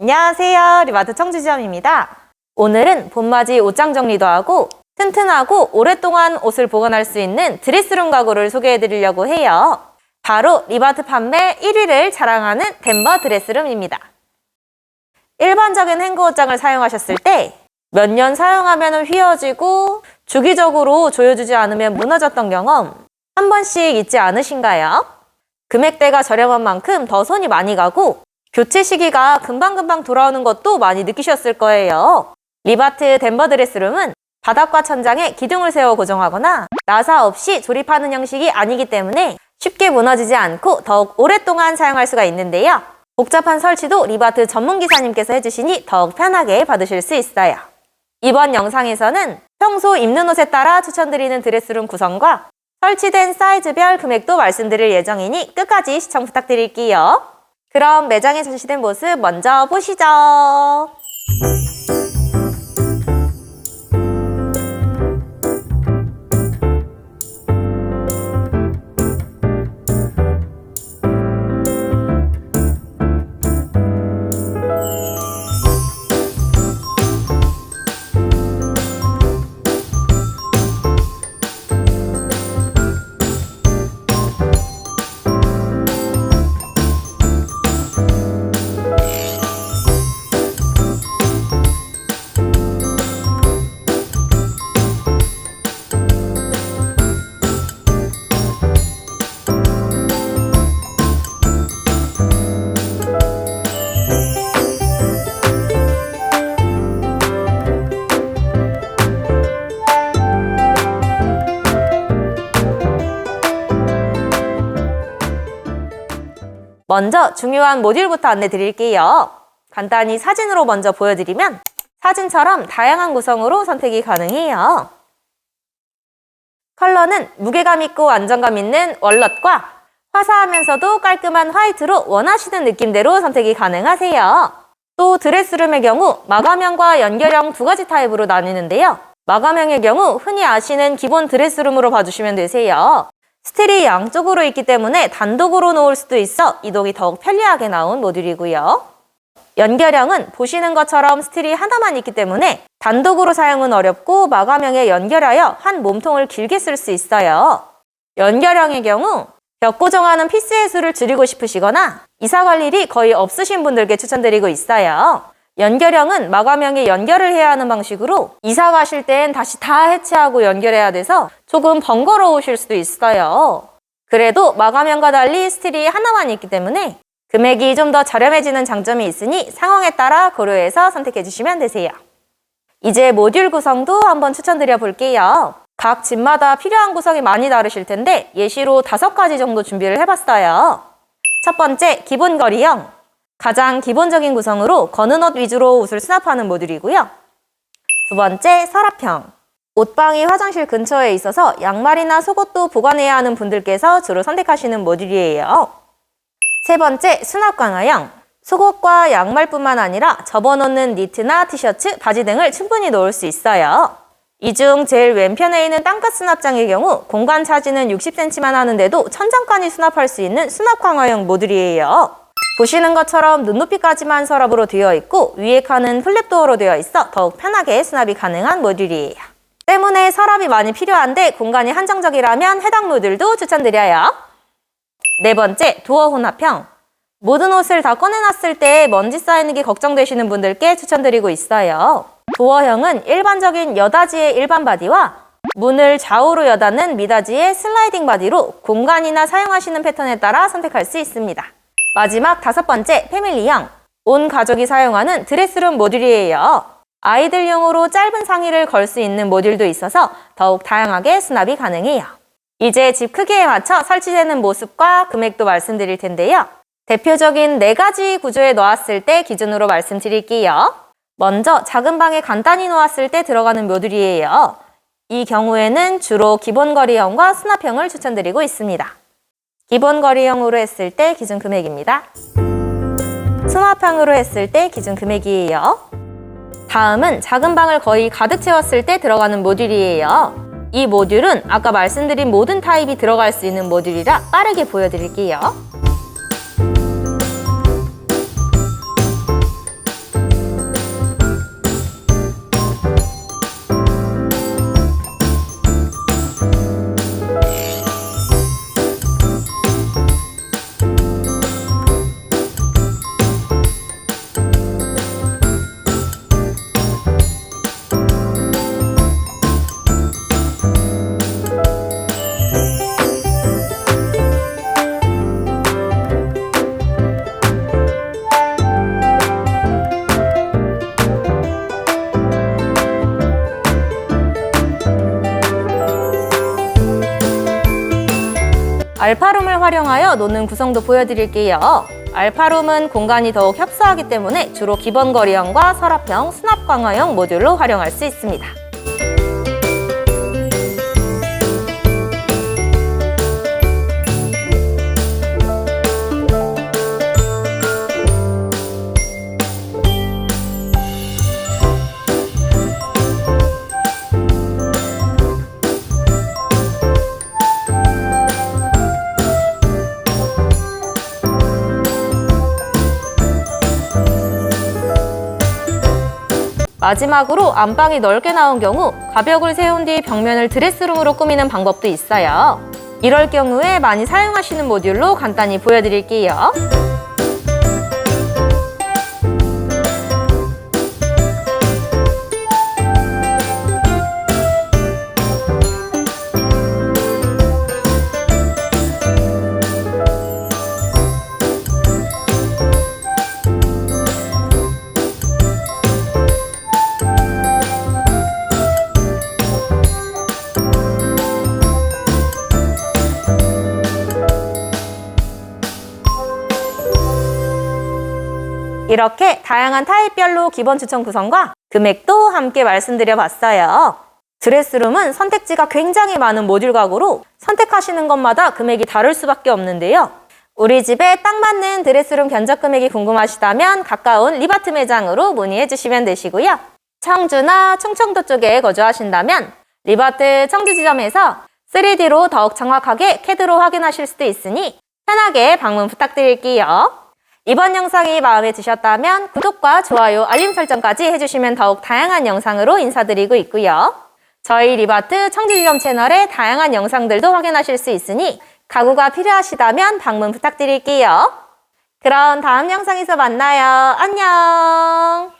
안녕하세요. 리마트 청주지점입니다. 오늘은 봄맞이 옷장 정리도 하고 튼튼하고 오랫동안 옷을 보관할 수 있는 드레스룸 가구를 소개해 드리려고 해요. 바로 리마트 판매 1위를 자랑하는 덴버 드레스룸입니다. 일반적인 행거 옷장을 사용하셨을 때 몇 년 사용하면 휘어지고 주기적으로 조여주지 않으면 무너졌던 경험 한 번씩 있지 않으신가요? 금액대가 저렴한 만큼 더 손이 많이 가고 교체 시기가 금방금방 돌아오는 것도 많이 느끼셨을 거예요. 리바트 덴버 드레스룸은 바닥과 천장에 기둥을 세워 고정하거나 나사 없이 조립하는 형식이 아니기 때문에 쉽게 무너지지 않고 더욱 오랫동안 사용할 수가 있는데요. 복잡한 설치도 리바트 전문 기사님께서 해주시니 더욱 편하게 받으실 수 있어요. 이번 영상에서는 평소 입는 옷에 따라 추천드리는 드레스룸 구성과 설치된 사이즈별 금액도 말씀드릴 예정이니 끝까지 시청 부탁드릴게요. 그럼 매장에 전시된 모습 먼저 보시죠. 먼저 중요한 모듈부터 안내 드릴게요. 간단히 사진으로 먼저 보여드리면 사진처럼 다양한 구성으로 선택이 가능해요. 컬러는 무게감 있고 안정감 있는 월넛과 화사하면서도 깔끔한 화이트로 원하시는 느낌대로 선택이 가능하세요. 또 드레스룸의 경우 마감형과 연결형 두 가지 타입으로 나뉘는데요. 마감형의 경우 흔히 아시는 기본 드레스룸으로 봐주시면 되세요. 스틸이 양쪽으로 있기 때문에 단독으로 놓을 수도 있어 이동이 더욱 편리하게 나온 모듈이고요. 연결형은 보시는 것처럼 스틸이 하나만 있기 때문에 단독으로 사용은 어렵고 마감형에 연결하여 한 몸통을 길게 쓸 수 있어요. 연결형의 경우 벽 고정하는 피스의 수를 줄이고 싶으시거나 이사 갈 일이 거의 없으신 분들께 추천드리고 있어요. 연결형은 마감형에 연결을 해야 하는 방식으로 이사 가실 땐 다시 다 해체하고 연결해야 돼서 조금 번거로우실 수도 있어요. 그래도 마감형과 달리 스틸이 하나만 있기 때문에 금액이 좀 더 저렴해지는 장점이 있으니 상황에 따라 고려해서 선택해 주시면 되세요. 이제 모듈 구성도 한번 추천드려 볼게요. 각 집마다 필요한 구성이 많이 다르실 텐데 예시로 다섯 가지 정도 준비를 해봤어요. 첫 번째, 기본 거리형. 가장 기본적인 구성으로 거는 옷 위주로 옷을 수납하는 모듈이고요. 두 번째, 서랍형. 옷방이 화장실 근처에 있어서 양말이나 속옷도 보관해야 하는 분들께서 주로 선택하시는 모듈이에요. 세 번째, 수납 강화형. 속옷과 양말뿐만 아니라 접어놓는 니트나 티셔츠, 바지 등을 충분히 놓을 수 있어요. 이 중 제일 왼편에 있는 땅끝 수납장의 경우 공간 차지는 60cm만 하는데도 천장까지 수납할 수 있는 수납 강화형 모듈이에요. 보시는 것처럼 눈높이까지만 서랍으로 되어 있고 위에 칸은 플랩도어로 되어 있어 더욱 편하게 수납이 가능한 모듈이에요. 때문에 서랍이 많이 필요한데 공간이 한정적이라면 해당 모듈도 추천드려요. 네 번째, 도어 혼합형. 모든 옷을 다 꺼내놨을 때 먼지 쌓이는 게 걱정되시는 분들께 추천드리고 있어요. 도어형은 일반적인 여다지의 일반 바디와 문을 좌우로 여닫는 미닫이의 슬라이딩 바디로 공간이나 사용하시는 패턴에 따라 선택할 수 있습니다. 마지막 다섯 번째, 패밀리형. 온 가족이 사용하는 드레스룸 모듈이에요. 아이들용으로 짧은 상의를 걸 수 있는 모듈도 있어서 더욱 다양하게 수납이 가능해요. 이제 집 크기에 맞춰 설치되는 모습과 금액도 말씀드릴 텐데요. 대표적인 네 가지 구조에 놓았을 때 기준으로 말씀드릴게요. 먼저 작은 방에 간단히 놓았을 때 들어가는 모듈이에요. 이 경우에는 주로 기본 거리형과 수납형을 추천드리고 있습니다. 기본 거리형으로 했을 때 기준 금액입니다. 수납형으로 했을 때 기준 금액이에요. 다음은 작은 방을 거의 가득 채웠을 때 들어가는 모듈이에요. 이 모듈은 아까 말씀드린 모든 타입이 들어갈 수 있는 모듈이라 빠르게 보여드릴게요. 알파룸을 활용하여 놓는 구성도 보여드릴게요. 알파룸은 공간이 더욱 협소하기 때문에 주로 기본 거리형과 서랍형, 수납 강화형 모듈로 활용할 수 있습니다. 마지막으로 안방이 넓게 나온 경우 가벽을 세운 뒤 벽면을 드레스룸으로 꾸미는 방법도 있어요. 이럴 경우에 많이 사용하시는 모듈로 간단히 보여드릴게요. 이렇게 다양한 타입별로 기본 추천 구성과 금액도 함께 말씀드려 봤어요. 드레스룸은 선택지가 굉장히 많은 모듈 가구로 선택하시는 것마다 금액이 다를 수밖에 없는데요. 우리 집에 딱 맞는 드레스룸 견적 금액이 궁금하시다면 가까운 리바트 매장으로 문의해 주시면 되시고요. 청주나 충청도 쪽에 거주하신다면 리바트 청주 지점에서 3D로 더욱 정확하게 캐드로 확인하실 수도 있으니 편하게 방문 부탁드릴게요. 이번 영상이 마음에 드셨다면 구독과 좋아요, 알림 설정까지 해주시면 더욱 다양한 영상으로 인사드리고 있고요. 저희 리바트 청주지점 채널의 다양한 영상들도 확인하실 수 있으니 가구가 필요하시다면 방문 부탁드릴게요. 그럼 다음 영상에서 만나요. 안녕!